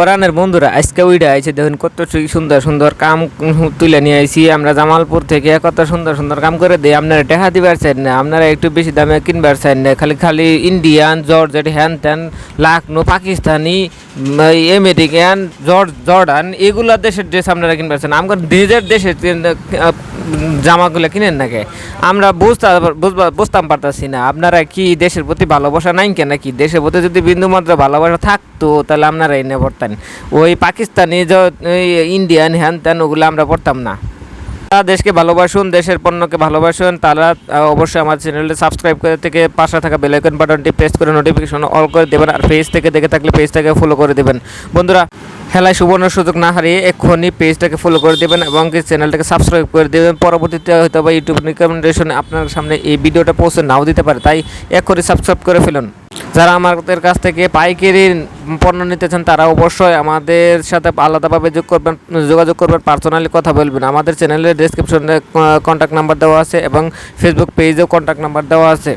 পরানের বন্ধুরা, আজকে উইডা আইছে, দেখুন কত সুন্দর সুন্দর কাম তুলে নিয়ে আইছি। আমরা জামালপুর থেকে কত সুন্দর সুন্দর কাম করে দিই। আপনারা টেহা দিবার চাই না, আপনারা একটু বেশি দামে কিনবার চাই না। খালি খালি ইন্ডিয়ান, জর্জেট, হ্যান ত্যান, লাখনো, পাকিস্তানি আমেরিকান জর্ডান এগুলা দেশের ড্রেস আপনারা চান আমার নিজের দেশের জামাগুলো কিনেন নাকি? আমরা বুঝতে বুঝতাম পারতাছি না। আপনারা কি দেশের প্রতি ভালোবাসা নাই কেন? কি দেশের প্রতি যদি বিন্দু মাত্র ভালোবাসা থাকতো, তাহলে আপনারা এনে পড়তেন। ওই পাকিস্তানি ইন্ডিয়ান হ্যান ত্যান ওগুলো আমরা পড়তাম না। তারা দেশকে ভালোবাসুন, দেশের পণ্যকে ভালোবাসুন, তারা অবশ্যই আমার চ্যানেলটি সাবস্ক্রাইব করে থেকে পাশে থাকা বেলাইকন বাটনটি প্রেস করে নোটিফিকেশন অল করে দেবেন আর পেজ থেকে দেখে থাকলে পেজটাকে ফলো করে দেবেন। বন্ধুরা, খেলায় সুবর্ণ সুযোগ না হারিয়ে এক্ষুনি পেজটাকে ফলো করে দেবেন এবং চ্যানেলটাকে সাবস্ক্রাইব করে দেবেন। পরবর্তীতে হয়তো বা ইউটিউব রিকমেন্ডেশনে আপনার সামনে এই ভিডিওটা পৌঁছে নাও দিতে পারে, তাই এক্ষুনি সাবস্ক্রাইব করে ফেলুন। যারা আমাদের কাছ থেকে পাইকারি পণ্য নিতে চান তারা অবশ্যই আমাদের সাথে আলাদাভাবে যোগ করবেন, যোগাযোগ করবেন, পার্সোনালি কথা বলবেন। আমাদের চ্যানেলের ডিসক্রিপশনে কন্ট্যাক্ট নাম্বার দেওয়া আছে এবং ফেসবুক পেজেও কন্ট্যাক্ট নাম্বার দেওয়া আছে।